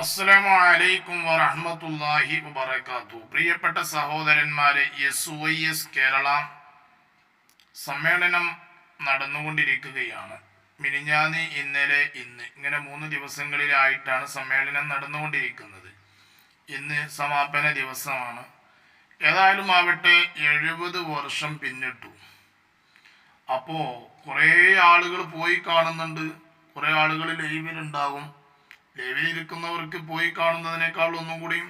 അസ്സലാമു വറഹമത്തല്ലാഹി വബറകാത്തു പ്രിയപ്പെട്ട സഹോദരന്മാരെ എസ് വൈ എസ് കേരള സമ്മേളനം നടന്നുകൊണ്ടിരിക്കുകയാണ്. മിനിഞ്ഞാന്ന് ഇന്നലെ ഇന്ന്. ഇങ്ങനെ മൂന്ന് ദിവസങ്ങളിലായിട്ടാണ് സമ്മേളനം നടന്നുകൊണ്ടിരിക്കുന്നത്. ഇന്ന് സമാപന ദിവസമാണ്. ഏതായാലും ആവട്ടെ എഴുപത് വർഷം പിന്നിട്ടു. അപ്പോൾ കുറേ ആളുകൾ പോയി കാണുന്നുണ്ട്. കുറേ ആളുകൾ ലൈവിലുണ്ടാകും ലൈവിലിരിക്കുന്നവർക്ക് പോയി കാണുന്നതിനേക്കാൾ ഒന്നും കൂടിയും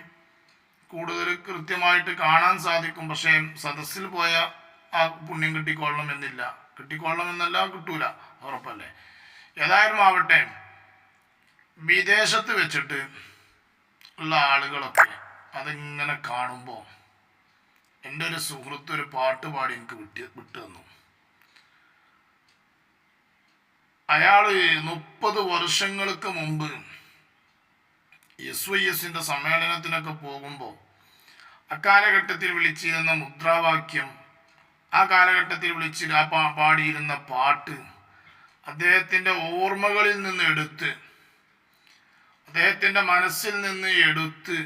കൂടുതൽ കൃത്യമായിട്ട് കാണാൻ സാധിക്കും. പക്ഷേ സദസ്സിൽ പോയ ആ പുണ്യം കിട്ടിക്കൊള്ളണം എന്നില്ല കിട്ടിക്കൊള്ളണം എന്നല്ല കിട്ടൂല. ഉറപ്പല്ലേ? ഏതായാലും ആവട്ടെ. വിദേശത്ത് വെച്ചിട്ട് ഉള്ള ആളുകളൊക്കെ അതിങ്ങനെ കാണുമ്പോൾ എന്റെ ഒരു സുഹൃത്ത് ഒരു പാട്ട് പാടി എനിക്ക് വിട്ട് വിട്ടു തന്നു. അയാൾ മുപ്പത് വർഷങ്ങൾക്ക് മുമ്പ് എസ് വൈ എസിന്റെ സമ്മേളനത്തിനൊക്കെ പോകുമ്പോൾ അക്കാലഘട്ടത്തിൽ വിളിച്ചിരുന്ന മുദ്രാവാക്യം ആ കാലഘട്ടത്തിൽ വിളിച്ച് പാടിയിരുന്ന പാട്ട് അദ്ദേഹത്തിന്റെ ഓർമ്മകളിൽ നിന്ന് എടുത്ത് അദ്ദേഹത്തിന്റെ മനസ്സിൽ നിന്ന് എടുത്ത്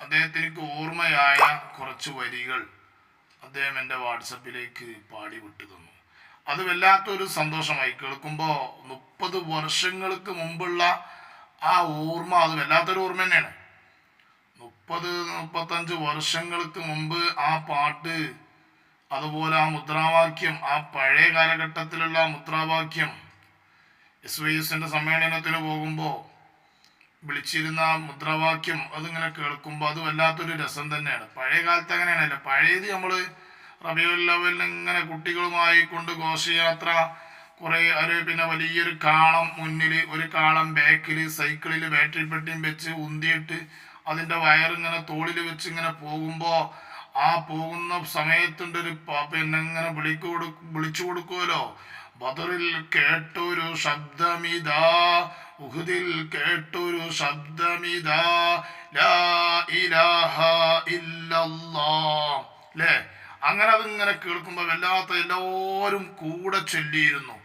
അദ്ദേഹത്തിനക്ക് ഓർമ്മയായ കുറച്ച് വരികൾ അദ്ദേഹം എന്റെ വാട്സപ്പിലേക്ക് പാടി വിട്ടു തന്നു. അത് വല്ലാത്തൊരു സന്തോഷമായി. കേൾക്കുമ്പോൾ മുപ്പത് വർഷങ്ങൾക്ക് മുമ്പുള്ള ആ ഓർമ്മ അത് വല്ലാത്തൊരു ഓർമ്മ തന്നെയാണ്. മുപ്പത് മുപ്പത്തഞ്ച് വർഷങ്ങൾക്ക് മുമ്പ് ആ പാട്ട് അതുപോലെ ആ മുദ്രാവാക്യം ആ പഴയ കാലഘട്ടത്തിലുള്ള മുദ്രാവാക്യം എസ് വൈ എസിന്റെ സമ്മേളനത്തിന് പോകുമ്പോൾ വിളിച്ചിരുന്ന ആ മുദ്രാവാക്യം അതിങ്ങനെ കേൾക്കുമ്പോൾ അത് വല്ലാത്തൊരു രസം തന്നെയാണ്. പഴയ കാലത്ത് അങ്ങനെയാണല്ലോ. പഴയത് നമ്മൾ റബിയുൽ ഇങ്ങനെ കുട്ടികളുമായി കൊണ്ട് ഘോഷയാത്ര കുറേ ഒരു പിന്നെ വലിയൊരു കാളം മുന്നിൽ ഒരു കാളം ബാക്കിൽ സൈക്കിളിൽ ബാറ്ററി പെട്ടിയും വെച്ച് ഉന്തിയിട്ട് അതിന്റെ വയറിങ്ങനെ തോളിൽ വെച്ച് ഇങ്ങനെ പോകുമ്പോൾ ആ പോകുന്ന സമയത്തുണ്ട് ഒരു പിന്നെ ഇങ്ങനെ വിളിക്കു വിളിച്ചു കൊടുക്കുമല്ലോ ബദറിൽ കേട്ടൊരു ശബ്ദമിതാ ഉഹുദിൽ കേട്ടൊരു ശബ്ദമിതാ ലാ ഇലാഹ ഇല്ലല്ലാ അല്ലേ അങ്ങനെ അതിങ്ങനെ കേൾക്കുമ്പോൾ വല്ലാത്ത എല്ലാവരും കൂടെ ചൊല്ലിയിരുന്നു.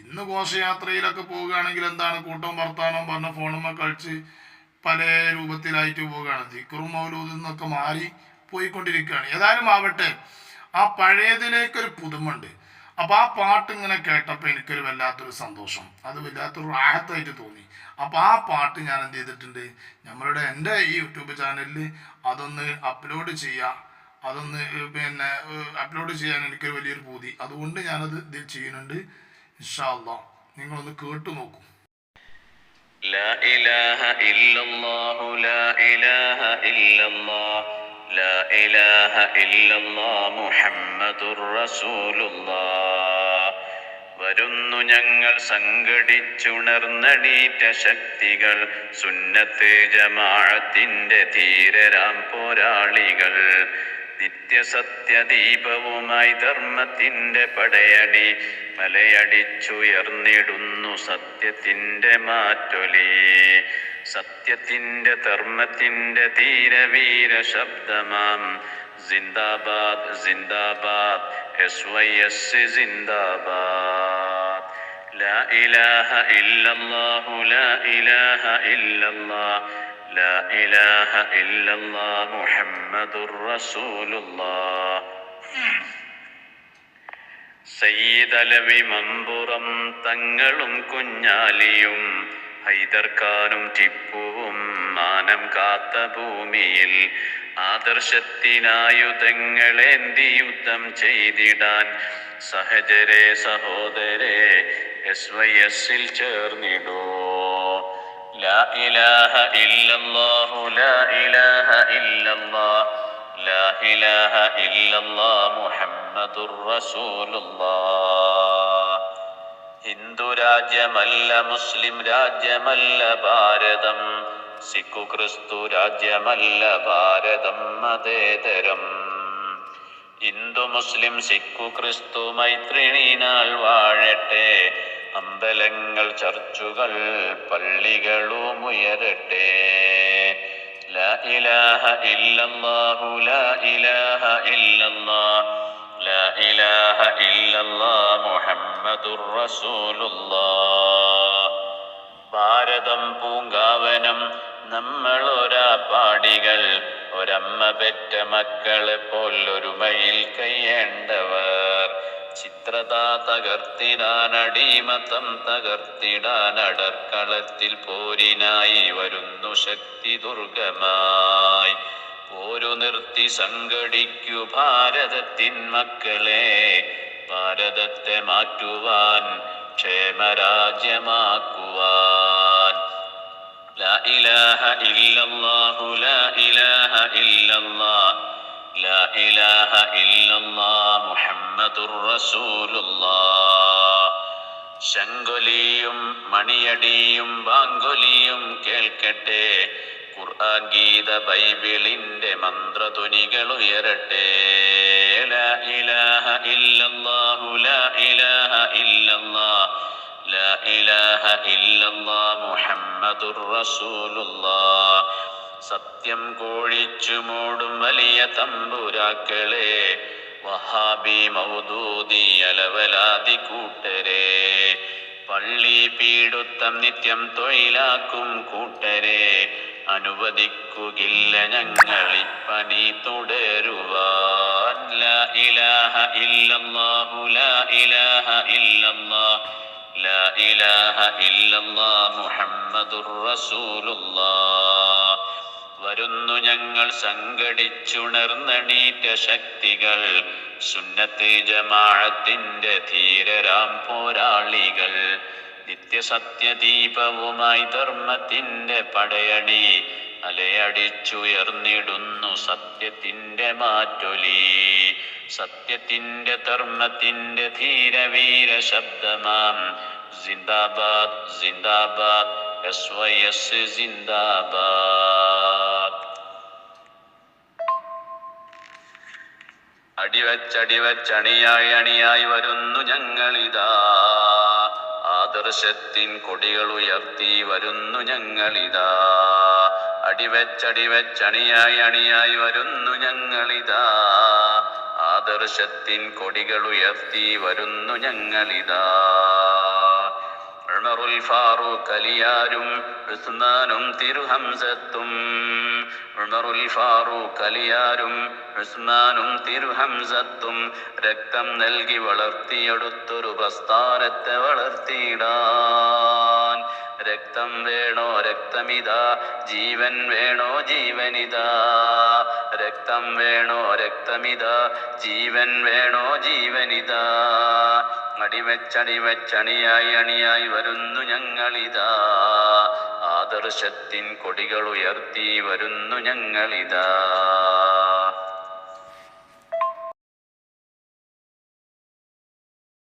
ഇന്ന് ഘോഷയാത്രയിലൊക്കെ പോവുകയാണെങ്കിൽ എന്താണ് കൂട്ടം വർത്താനം പറഞ്ഞ ഫോണുമ്മ കളിച്ച് പല രൂപത്തിലായിട്ട് പോവുകയാണ്. ദിക്കറും മൗലൂദ് എന്നൊക്കെ മാറി പോയിക്കൊണ്ടിരിക്കുകയാണ്. ഏതായാലും ആവട്ടെ ആ പഴയതിലേക്കൊരു പുതുമുണ്ട് അപ്പൊ ആ പാട്ട് ഇങ്ങനെ കേട്ടപ്പോൾ എനിക്കൊരു വല്ലാത്തൊരു സന്തോഷം. അത് വല്ലാത്തൊരു റാഹത്തായിട്ട് തോന്നി. അപ്പൊ ആ പാട്ട് ഞാൻ എന്ത് ചെയ്തിട്ടുണ്ട്? നമ്മളുടെ എന്റെ ഈ യൂട്യൂബ് ചാനലിൽ അതൊന്ന് അപ്ലോഡ് ചെയ്യാം. അതൊന്ന് പിന്നെ അപ്ലോഡ് ചെയ്യാൻ എനിക്കൊരു വലിയൊരു പൂതി. അതുകൊണ്ട് ഞാനത് ഇതിൽ ചെയ്യുന്നുണ്ട്. ഇൻഷാ അള്ളാ നിങ്ങളൊന്ന് കേട്ടു നോക്കൂ لا إله إلا الله لا إله إلا الله لا إله إلا الله محمد رسول الله വരുന്നു ഞങ്ങൾ സംഘടിച്ചുണർന്നണീറ്റ ശക്തികൾ സുന്നത്ത് ജമാഅത്തിന്റെ ധീരരാം പോരാളികൾ നിത്യസത്യദീപവുമായി ധർമ്മത്തിന്റെ പടയണി മലയടിച്ചുയർന്നിടുന്നു സത്യത്തിന്റെ മാറ്റൊലി സത്യത്തിന്റെ ധർമ്മത്തിന്റെ ധീരവീര ശബ്ദമാം സിന്ദാബാദ് സിന്ദാബാദ് എസ് വൈ എസ് സിന്ദാബാദ് لا إله إلا الله لا إله إلا الله لا إله إلا الله محمد رسول الله സയ്യിദ് അലവി മമ്പുറം തങ്ങളും കുഞ്ഞാലിയും ഹൈദർഖാനും ടിപ്പുവും മാനം കാത്ത ഭൂമിയിൽ ആദർശത്തിനായുധങ്ങളേന്തി യുദ്ധം ചെയ്തിടാൻ സഹജരെ സഹോദരെ എസ് വൈ എസിൽ ചേർന്നിടൂ لا إله إلا الله لا إله إلا الله لا إله إلا الله محمد رسول الله ഹിന്ദു രാജ്യമല്ല മുസ്ലിം രാജ്യമല്ല ഭാരതം സിഖു ക്രിസ്തു രാജ്യമല്ല ഭാരതം മതേതരം ഹിന്ദു മുസ്ലിം സിഖു ക്രിസ്തു മൈത്രിണി നാൾ വാഴട്ടെ അമ്പലങ്ങൾ ചർച്ചുകൾ പള്ളികളും ഉയരട്ടെ لا إله إلا الله لا إله إلا الله لا إله إلا الله محمد رسول الله ഭാരതം പൂങ്കാവനം നമ്മൾ ഒരാ പാടികൾ ഒരമ്മ പെറ്റ മക്കളെ പോലൊരുമയിൽ കഴിയേണ്ടവർ ചിത്രത തകർത്തിടാൻ അടിമത്തം തകർത്തിടാൻ അടർക്കളത്തിൽ പോരിനായി വരുന്നു ശക്തി ദുർഗമായി പോരു നിർത്തി സംഘടിക്കു ഭാരതത്തിൻ മക്കളെ ഭാരതത്തെ മാറ്റുവാൻ ക്ഷേമരാജ്യമാക്കുവാൻ لا إله إلا الله لا إله إلا الله لا إله إلا ശങ്കൊലിയും മണിയടിയും ബാങ്കൊലിയും കേൾക്കട്ടെ. ഖുർആൻ ഗീത ബൈബിളിന്റെ മന്ത്രധ്വനികൾ ഉയരട്ടെ. ലാ ഇലാഹ ഇല്ലല്ലാഹു ലാ ഇലാഹ ലാ ഇലാഹ മുഹമ്മദുർ സത്യം കോഴിച്ചു മൂടും വലിയ തമ്പുരാക്കളെ വഹാബി മൗദൂദി അലവലാതി കൂട്ടരെ. പള്ളി പീടുത്തം നിത്യം തൊഴിലാക്കും കൂട്ടരെ. അനുവദിക്കുകില്ല ഞങ്ങൾ പനി തുടരുവാൻ. ലാ ഇലാഹ ഇല്ലല്ലാഹു ലാ ഇലാഹ ഇല്ലല്ലാഹ് ലാ ഇലാഹ ഇല്ലല്ലാഹ് മുഹമ്മദുർ റസൂലുള്ളാഹ്. വരുന്നു ഞങ്ങൾ സംഘടിച്ചുണർന്നണീറ്റ ശക്തികൾ. സുന്നത്ത് ജമാഅത്തിന്റെ ധീരരാം പോരാളികൾ. നിത്യസത്യദീപവുമായി ധർമ്മത്തിന്റെ പടയണി അലയടിച്ചുയർന്നിടുന്നു സത്യത്തിന്റെ മാറ്റൊലി. സത്യത്തിന്റെ ധർമ്മത്തിന്റെ ധീരവീര ശബ്ദമാം. ജിന്ദാബാദ് സിന്ദാബാദ് എസ് വൈ എസ് സിന്ദാബാദ് അടിവച്ചടിവച്ചണിയായി അണിയായി വരുന്നു ഞങ്ങളിതാ. ആദർശത്തിൻ കൊടികൾ ഉയർത്തി വരുന്നു ഞങ്ങളിതാ. അടിവച്ചടിവച്ചണിയായി അണിയായി വരുന്നു ഞങ്ങളിതാ. ആദർശത്തിൻ കൊടികൾ ഉയർത്തി വരുന്നു ഞങ്ങളിതാ. ഉമറുൽ ഫാറൂഖ് അലിയാരും ഉസ്മാനും തിരുഹംസത്തും. ഉമറുൽ ഫാറൂഖ് അലിയാരും ഉസ്മാനും തിരുഹംസത്തും രക്തം നൽകി വളർത്തിയെടുത്തൊരു പ്രസ്ഥാനത്തെ വളർത്തിയിടാൻ. രക്തം വേണോ രക്തമിതാ? ജീവൻ വേണോ ജീവനിതാ? രക്തം വേണോ രക്തമിതാ? ജീവൻ വേണോ ജീവനിതാ? അടിവച്ചടിവച്ചണിയായി അണിയായി വരുന്നു ഞങ്ങളിതാ. ആദർശത്തിൻ കൊടികൾ ഉയർത്തി വരുന്നു ഞങ്ങളിതാ.